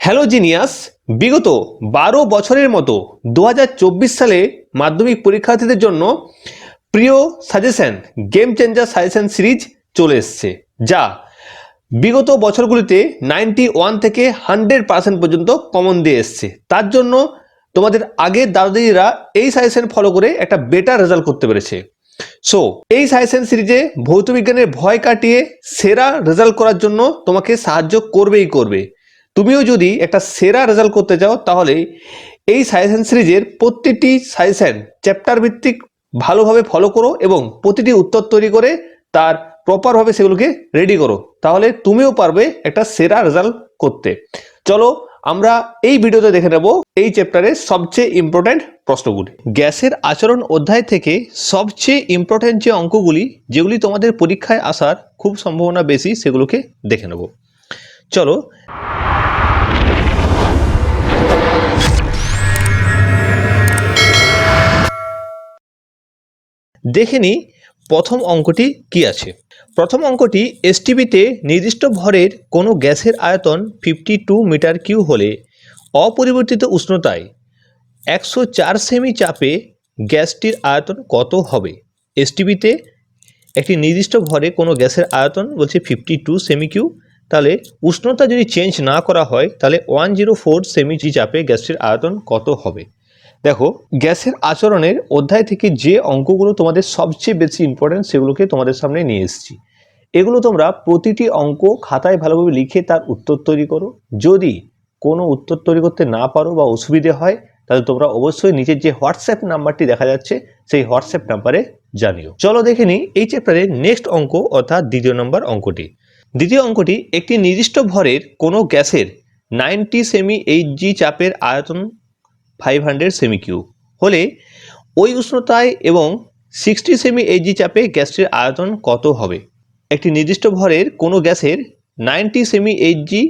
Hello genius বিগত বারো বছরের মতো দু হাজার চব্বিশ সালে মাধ্যমিক পরীক্ষার্থীদের জন্য প্রিয় suggestion game changer suggestion series চলে এসছে, যা বিগত বছরগুলিতে নাইনটি ওয়ান থেকে হান্ড্রেড পার্সেন্ট পর্যন্ত কমন দিয়ে এসছে। তার জন্য তোমাদের আগের দাদাদিরা এই সাজেশন ফলো করে একটা বেটার রেজাল্ট করতে পেরেছে। সো এই সাজেশন সিরিজে ভৌতবিজ্ঞানের ভয় কাটিয়ে সেরা রেজাল্ট করার জন্য তোমাকে সাহায্য করবেই করবে। তুমিও যদি একটা সেরা রেজাল্ট করতে চাও, তাহলে এই সাজেশন সিরিজের প্রতিটি সাজেশন চ্যাপ্টার ভিত্তিক ভালোভাবে ফলো করো এবং প্রতিটি উত্তর তৈরি করে তার প্রপারভাবে সেগুলোকে রেডি করো। তাহলে তুমিও পারবে একটা সেরা রেজাল্ট করতে। চলো আমরা এই ভিডিওতে দেখে নেব এই চ্যাপ্টারের সবচেয়ে ইম্পর্ট্যান্ট প্রশ্নগুলি। গ্যাসের আচরণ অধ্যায় থেকে সবচেয়ে ইম্পর্ট্যান্ট যে অঙ্কগুলি, যেগুলি তোমাদের পরীক্ষায় আসার খুব সম্ভাবনা বেশি, সেগুলোকে দেখে নেব। চলো দেখে নিই প্রথম অঙ্কটি কি আছে। প্রথম অঙ্কটি এসটিভিতে নির্দিষ্ট ভরের কোনো গ্যাসের আয়তন ফিফটি টু মিটার কিউ হলে অপরিবর্তিত উষ্ণতায় একশো চার সেমি চাপে গ্যাসটির আয়তন কত হবে? এসটিভিতে একটি নির্দিষ্ট ভরে কোনো গ্যাসের আয়তন বলছে ফিফটি টু সেমি কিউ তাহলে উষ্ণতা যদি চেঞ্জ না করা হয়, তাহলে ওয়ান জিরো ফোর সেমি চাপে গ্যাসটির আয়তন কত হবে? দেখো, গ্যাসের আচরণের অধ্যায় থেকে যে অঙ্কগুলো তোমাদের সবচেয়ে বেশি ইম্পর্টেন্ট সেগুলোকে তোমাদের সামনে নিয়ে এসেছি। এগুলো তোমরা প্রতিটি অঙ্ক খাতায় ভালোভাবে লিখে তার উত্তর তৈরি করো। যদি কোনো উত্তর তৈরি করতে না পারো বা অসুবিধে হয়, তাহলে তোমরা অবশ্যই নিচের যে হোয়াটসঅ্যাপ নাম্বারটি দেখা যাচ্ছে, সেই হোয়াটসঅ্যাপ নাম্বারে জানিও। চলো দেখে নিই এই চ্যাপ্টারের নেক্সট অঙ্ক অর্থাৎ দ্বিতীয় নম্বর অঙ্কটি। দ্বিতীয় অঙ্কটি, একটি নির্দিষ্ট ভরের কোনো গ্যাসের নাইনটি সেমি এইচ জি চাপের আয়তন ফাইভ হান্ড্রেড সেমি কিউ হলে ওই উষ্ণতায় এবং সিক্সটি সেমি এইচজি চাপে গ্যাসটির আয়তন কত হবে? একটি নির্দিষ্ট ভরের কোনো গ্যাসের নাইনটি সেমি এইচজি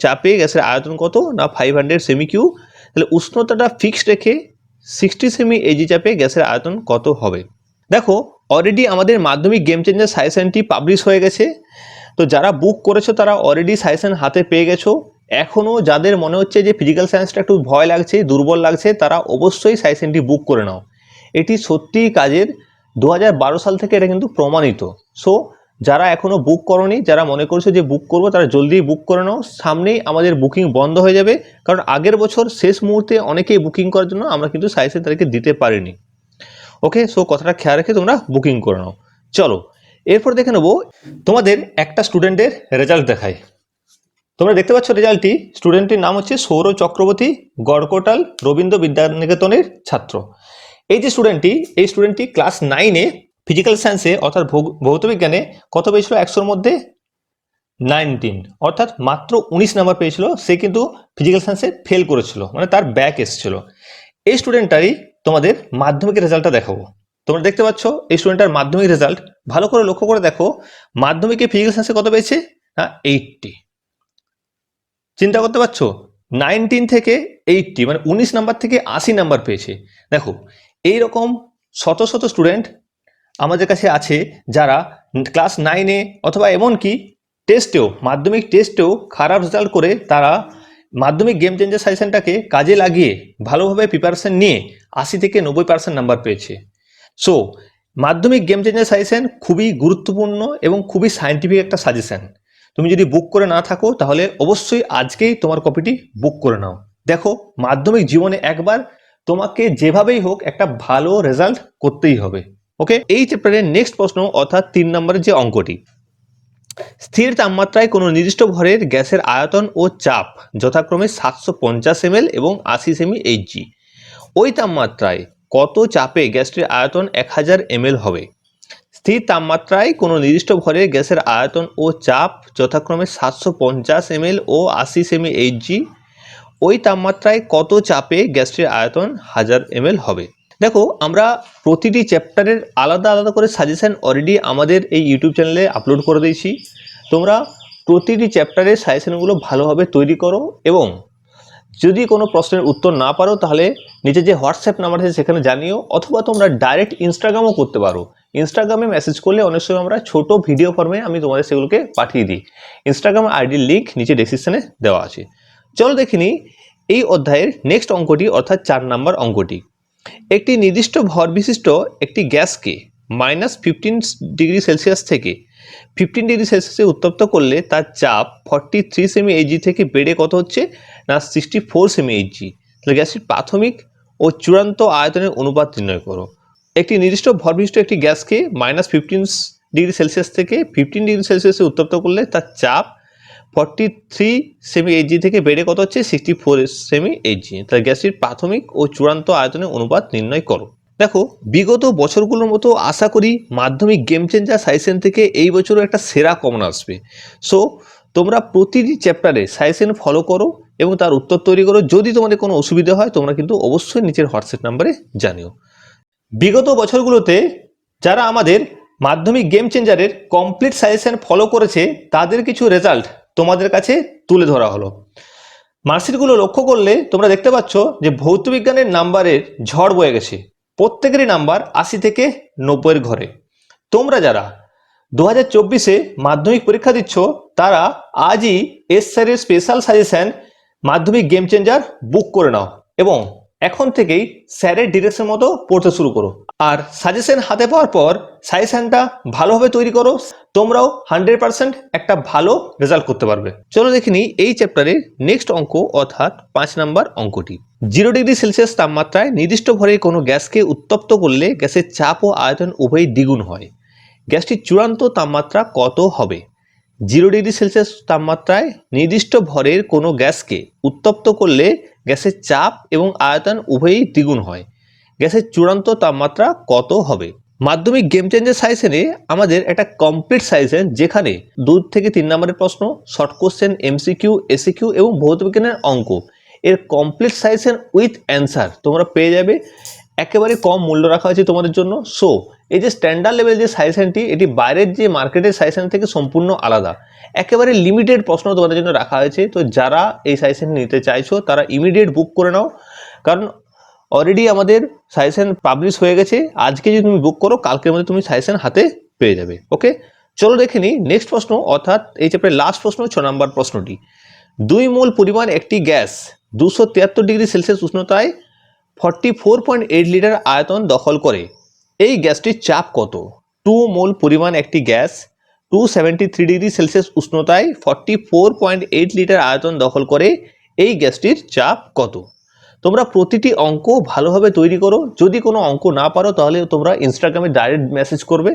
চাপে গ্যাসের আয়তন কত না ফাইভ হান্ড্রেড সেমি কিউ তাহলে উষ্ণতাটা ফিক্সড রেখে সিক্সটি সেমি এইচজি চাপে গ্যাসের আয়তন কত হবে? দেখো অলরেডি আমাদের মাধ্যমিক গেম চেঞ্জার সাজেশনটি পাবলিশ হয়ে গেছে। তো যারা বুক করেছ তারা অলরেডি সাজেশন হাতে পেয়ে গেছো। এখনও যাদের মনে হচ্ছে যে ফিজিক্যাল সায়েন্সটা একটু ভয় লাগছে, দুর্বল লাগছে, তারা অবশ্যই সাইসেনটি বুক করে নাও। এটি সত্যিই কাজের দু হাজার বারো সাল থেকে এটা কিন্তু প্রমাণিত। সো যারা এখনও বুক করনি, যারা মনে করছে যে বুক করব, তারা জলদি বুক করে নাও। সামনেই আমাদের বুকিং বন্ধ হয়ে যাবে। কারণ আগের বছর শেষ মুহূর্তে অনেকেই বুকিং করার জন্য আমরা কিন্তু সাইসেন তাদেরকে দিতে পারিনি। ওকে সো কথাটা খেয়াল রেখে তোমরা বুকিং করে নাও। চলো, এরপর দেখে নেব, তোমাদের একটা স্টুডেন্টের রেজাল্ট দেখায় তোমরা দেখতে পাচ্ছ রেজাল্টটি। স্টুডেন্টটির নাম হচ্ছে সৌরভ চক্রবর্তী গড়কোটাল রবীন্দ্র বিদ্যানিকেতনের ছাত্র। এই যে স্টুডেন্টটি, এই স্টুডেন্টটি ক্লাস নাইনে ফিজিক্যাল সায়েন্সে অর্থাৎ ভৌতবিজ্ঞানে কত পেয়েছিল? একশোর মধ্যে নাইনটিন অর্থাৎ মাত্র উনিশ নাম্বার পেয়েছিল, সে কিন্তু ফিজিক্যাল সায়েন্সে ফেল করেছিল মানে তার ব্যাক এসেছিল। এই স্টুডেন্টটারই তোমাদের মাধ্যমিকের রেজাল্টটা দেখাবো। তোমরা দেখতে পাচ্ছ, এই স্টুডেন্টটার মাধ্যমিক রেজাল্ট, ভালো করে লক্ষ্য করে দেখো, মাধ্যমিকে ফিজিক্যাল সায়েন্সে কত পেয়েছে? না এইটটি চিন্তা করতে পারছ? নাইনটিন থেকে এইটটি মানে উনিশ নাম্বার থেকে আশি নাম্বার পেয়েছে। দেখো এই রকম শত শত স্টুডেন্ট আমাদের কাছে আছে যারা ক্লাস নাইনে অথবা এমনকি টেস্টেও মাধ্যমিক টেস্টেও খারাপ রেজাল্ট করে তারা মাধ্যমিক গেম চেঞ্জার সাজেশনটাকে কাজে লাগিয়ে ভালোভাবে প্রিপারেশন নিয়ে আশি থেকে নব্বই পার্সেন্ট নাম্বার পেয়েছে। সো মাধ্যমিক গেম চেঞ্জার সাজেশন খুবই গুরুত্বপূর্ণ এবং খুবই সায়েন্টিফিক একটা সাজেশন তুমি যদি বুক করে না থাকো, তাহলে অবশ্যই আজকেই তোমার কপিটি বুক করে নাও। দেখো, মাধ্যমিক জীবনে একবার তোমাকে যেভাবেই হোক একটা ভালো রেজাল্ট করতেই হবে। ওকে এই চ্যাপ্টারের নেক্সট প্রশ্ন, অর্থাৎ তিন নম্বরের যে অঙ্কটি। স্থির তাপমাত্রায় কোনো নির্দিষ্ট ভরের গ্যাসের আয়তন ও চাপ যথাক্রমে সাতশো পঞ্চাশ এমএল এবং আশি সেমি এইচজি ওই তাপমাত্রায় কত চাপে গ্যাসটির আয়তন এক হাজার এমএল হবে? স্থির তাপমাত্রায় কোনো নির্দিষ্ট ভরের গ্যাসের আয়তন ও চাপ যথাক্রমে সাতশো পঞ্চাশ এমএল ও আশি সেমি এইচজি ওই তাপমাত্রায় কত চাপে গ্যাসটির আয়তন হাজার এমএল হবে? দেখো, আমরা প্রতিটি চ্যাপ্টারের আলাদা আলাদা করে সাজেশন অলরেডি আমাদের এই ইউটিউব চ্যানেলে আপলোড করে দিয়েছি। তোমরা প্রতিটি চ্যাপ্টারের সাজেশনগুলো ভালোভাবে তৈরি করো এবং যদি কোনো প্রশ্নের উত্তর না পারো, তাহলে নিচে যে হোয়াটসঅ্যাপ নাম্বার আছে সেখানে জানিও, অথবা তোমরা ডাইরেক্ট ইনস্টাগ্রামও করতে পারো। ইনস্টাগ্রামে মেসেজ করলে অনেক সময় আমরা ছোট ভিডিও ফর্মে আমি তোমাদের সেগুলোকে পাঠিয়ে দিই। ইনস্টাগ্রাম আইডির লিঙ্ক নিচে ডেসক্রিপশনে দেওয়া আছে। চলো দেখিনি এই অধ্যায়ের নেক্সট অঙ্কটি, অর্থাৎ চার নাম্বার অঙ্কটি। একটি নির্দিষ্ট ভর বিশিষ্ট একটি গ্যাসকে মাইনাস ফিফটিন ডিগ্রি সেলসিয়াস থেকে ফিফটিন ডিগ্রি সেলসিয়াসে উত্তপ্ত করলে তার চাপ ফর্টি থ্রি সেমি এইচজি থেকে বেড়ে কত হচ্ছে? না সিক্সটি ফোর সেমি এইচজি তাহলে গ্যাসটির প্রাথমিক ও চূড়ান্ত আয়তনের অনুপাত নির্ণয় করো। একটি নির্দিষ্ট ভরবিষ্ট একটি গ্যাসকে মাইনাস ফিফটিন ডিগ্রি সেলসিয়াস থেকে ফিফটিন ডিগ্রি সেলসিয়াসে উত্তপ্ত করলে তার চাপ ফর্টি থ্রি সেমি এইচজি থেকে বেড়ে কত হচ্ছে? সিক্সটি ফোর সেমি এইচজি তাহলে গ্যাসটির প্রাথমিক ও চূড়ান্ত আয়তনের অনুপাত নির্ণয় করো। দেখো, বিগত বছরগুলোর মতো আশা করি মাধ্যমিক গেম চেঞ্জার সাইসেন থেকে এই বছরও একটা সেরা কমন আসবে। সো তোমরা প্রতিটি চ্যাপ্টারে সাইসেন ফলো করো এবং তার উত্তর তৈরি করো। যদি তোমাদের কোনো অসুবিধা হয়, তোমরা কিন্তু অবশ্যই নিচের হোয়াটসঅ্যাপ নাম্বারে জানিও। বিগত বছরগুলোতে যারা আমাদের মাধ্যমিক গেম চেঞ্জারের কমপ্লিট সাজেশন ফলো করেছে, তাদের কিছু রেজাল্ট তোমাদের কাছে তুলে ধরা হলো। মার্কশিটগুলো লক্ষ্য করলে তোমরা দেখতে পাচ্ছ যে ভৌত বিজ্ঞানের নাম্বারের ঝড় বয়ে গেছে। প্রত্যেকেরই নাম্বার আশি থেকে নব্বইয়ের ঘরে। তোমরা যারা দু হাজার চব্বিশে মাধ্যমিক পরীক্ষা দিচ্ছ, তারা আজই এস স্যারের স্পেশাল সাজেশন মাধ্যমিক গেম চেঞ্জার বুক করে নাও এবং এখন থেকেই স্যারের ডিরেকশন মতো পড়তে শুরু করো। আর সাজেশন হাতে পাওয়ার পর সাজেশনটা ভালোভাবে তৈরি করো, তোমরাও হান্ড্রেড পার্সেন্ট একটা ভালো রেজাল্ট করতে পারবে। চলো দেখিনি এই চ্যাপ্টারের নেক্সট অঙ্ক অর্থাৎ পাঁচ নাম্বার অঙ্কটি। জিরো ডিগ্রি সেলসিয়াস তাপমাত্রায় নির্দিষ্ট ভরে কোনো গ্যাসকে উত্তপ্ত করলে গ্যাসের চাপ ও আয়তন উভয়ই দ্বিগুণ হয়। গ্যাসটির চূড়ান্ত তাপমাত্রা কত হবে? জিরো ডিগ্রি সেলসিয়াস তাপমাত্রায় নির্দিষ্ট ভরের কোনো গ্যাসকে উত্তপ্ত করলে গ্যাসের চাপ এবং আয়তন উভয়ই দ্বিগুণ হয়। গ্যাসের চূড়ান্ত তাপমাত্রা কত হবে? মাধ্যমিক গেম চেঞ্জার সাইজেনে আমাদের একটা কমপ্লিট সাইজেন যেখানে দু থেকে তিন নম্বরের প্রশ্ন শর্ট কোশ্চেন এমসিকিউ এসিকিউ এবং ভৌতবিজ্ঞানের অঙ্ক। এর কমপ্লিট সাইজেন উইথ অ্যান্সার তোমরা পেয়ে যাবে। একেবারে কম মূল্য রাখা হয়েছে তোমাদের জন্য। সো এই যে স্ট্যান্ডার্ড লেভেল যে সাজেশনটি এটি বাইরের যে মার্কেটের সাজেশন থেকে সম্পূর্ণ আলাদা। একেবারে লিমিটেড প্রশ্ন তোমাদের জন্য রাখা হয়েছে। তো যারা এই সাজেশন নিতে চাইছো, তারা ইমিডিয়েট বুক করে নাও। কারণ অলরেডি আমাদের সাজেশন পাবলিশ হয়ে গেছে। আজকে যদি তুমি বুক করো, কালকের মধ্যে তুমি সাজেশন হাতে পেয়ে যাবে। ওকে চলো দেখে নিই নেক্সট প্রশ্ন, অর্থাৎ এই চ্যাপ্টারের লাস্ট প্রশ্ন, ছ নম্বর প্রশ্নটি। দুই মূল পরিমাণ একটি গ্যাস, দুশো degree Celsius উষ্ণতায় forty four point eight litre আয়তন দখল করে। এই গ্যাসটির চাপ কত? টু মোল পরিমাণ একটি gas two seventy three degree Celsius উষ্ণতায় forty four point eight litre আয়তন দখল করে, এই গ্যাসটির চাপ কত? তোমরা প্রতিটি অঙ্ক ভালোভাবে তৈরি করো। যদি কোনো অঙ্ক না পারো, তাহলে তোমরা ইনস্টাগ্রামে ডাইরেক্ট মেসেজ করবে।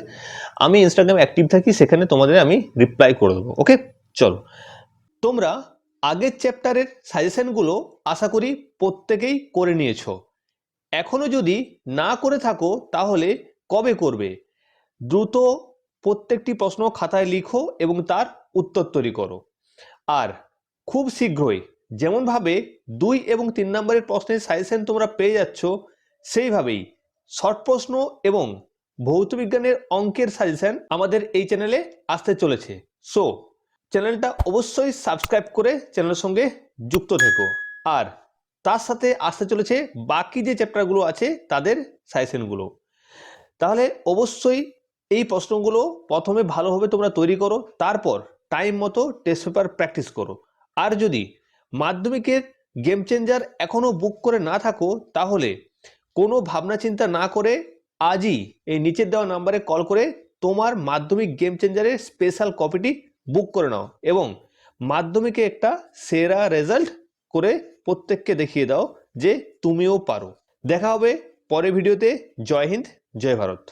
আমি ইনস্টাগ্রামে অ্যাক্টিভ থাকি, সেখানে তোমাদের আমি রিপ্লাই করে দেবো ওকে চলো। তোমরা আগের চ্যাপ্টারের সাজেশনগুলো আশা করি প্রত্যেকেই করে নিয়েছো। এখনও যদি না করে থাকো, তাহলে কবে করবে? দ্রুত প্রত্যেকটি প্রশ্ন খাতায় লিখো এবং তার উত্তর তৈরি করো। আর খুব শীঘ্রই যেমনভাবে দুই এবং তিন নম্বরের প্রশ্নের সাজেশন তোমরা পেয়ে যাচ্ছ, সেইভাবেই শর্ট প্রশ্ন এবং ভৌতবিজ্ঞানের অঙ্কের সাজেশন আমাদের এই চ্যানেলে আসতে চলেছে। সো চ্যানেলটা অবশ্যই সাবস্ক্রাইব করে চ্যানেলের সঙ্গে যুক্ত থেকো। আর তার সাথে আসতে চলেছে বাকি যে চ্যাপ্টারগুলো আছে তাদের সাজেশনগুলো তাহলে অবশ্যই এই প্রশ্নগুলো প্রথমে ভালোভাবে তোমরা তৈরি করো, তারপর টাইম মতো টেস্ট পেপার প্র্যাকটিস করো। আর যদি মাধ্যমিকের গেম চেঞ্জার এখনও বুক করে না থাকো, তাহলে কোনো ভাবনা চিন্তা না করে আজই এই নিচের দেওয়া নাম্বারে কল করে তোমার মাধ্যমিক গেম চেঞ্জারের স্পেশাল কপিটি বুক করে নাও এবং মাধ্যমিকে একটা সেরা রেজাল্ট করে প্রত্যেককে দেখিয়ে দাও যে তুমিও পারো। দেখা হবে পরের ভিডিওতে। জয় হিন্দ জয় ভারত।